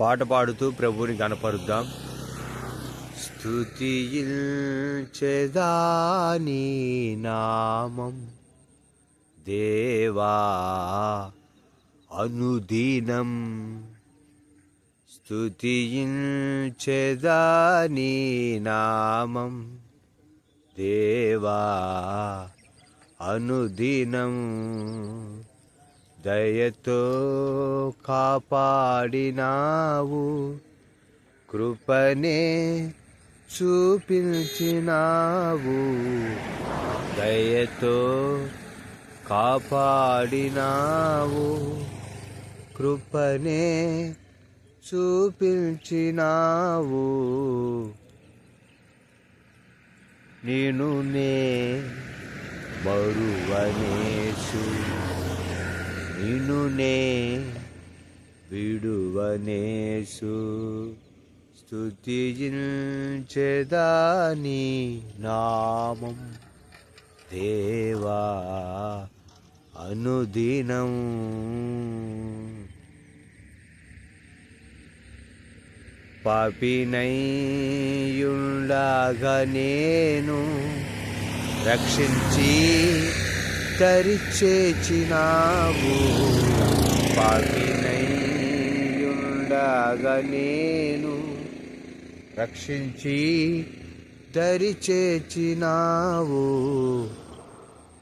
పాట పాడుతూ ప్రభువుని కనపరుద్దాం. స్తుతించెదాని నామం? దేవా అనుదినం. స్తుతించెదాని నామం? దేవా అనుదినం. దయతో కాపాడినావు కృపనే చూపించినావు. దయతో కాపాడినావు కృపనే చూపించినావు. నేను నే మరువనేసు. నిన్ను విడువనేసు స్తుతి చెదాని నామం? దేవా అనుదినం. పాపినయుండగా నేను రక్షించి తరిచేచినావు పాపినైయుండగా నేను రక్షించి దరిచేచినావు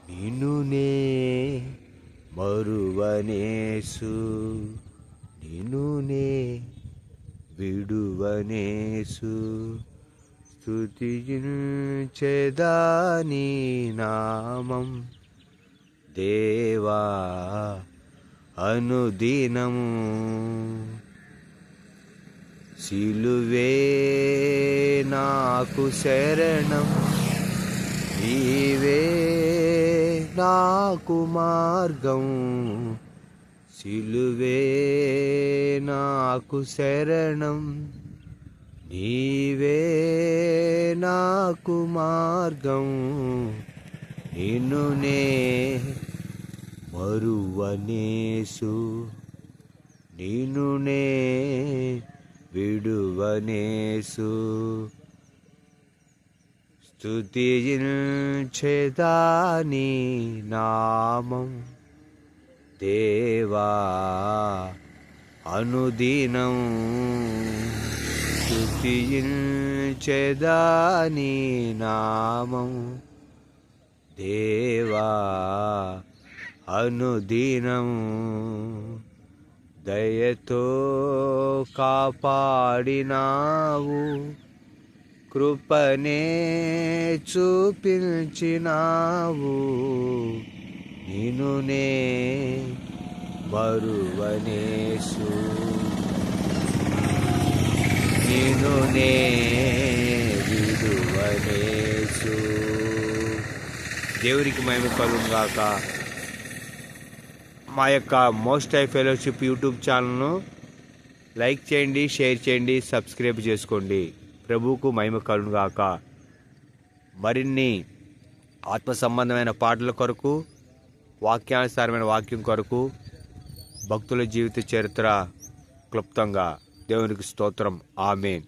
నిన్నునే మరువనేసు. నిన్నునే విడువనేసు. స్తుతించెదాని నామం. దేవా అనుదినము సిలువే నాకు శరణం నీవే నాకు మార్గం. సిలువే నాకు శరణం నీవే నాకు మార్గం. నిన్నునే మరువనేసు నిన్నునే విడువనేసు. స్తుతించెదాని నామం దేవా అనుదినం స్తుతించెదాని నామం దేవా అనుదినము దయతో కాపాడినావు కృపనే చూపించినావు. నినునే మరువనేసు. నినునే విడువనేసు. దేవునికి మహిమ కలుగాక మా యొక్క మోస్ట్ ఐ ఫెలోషిప్ యూట్యూబ్ ఛానల్ను లైక్ చేయండి షేర్ చేయండి సబ్స్క్రైబ్ చేసుకోండి. ప్రభువుకు మహిమ కలుగాక మరిన్ని ఆత్మ సంబంధమైన పాటల కొరకు వాక్యానుసారమైన వాక్యం కొరకు భక్తుల జీవిత చరిత్ర క్లుప్తంగా దేవునికి స్తోత్రం. ఆమెన్.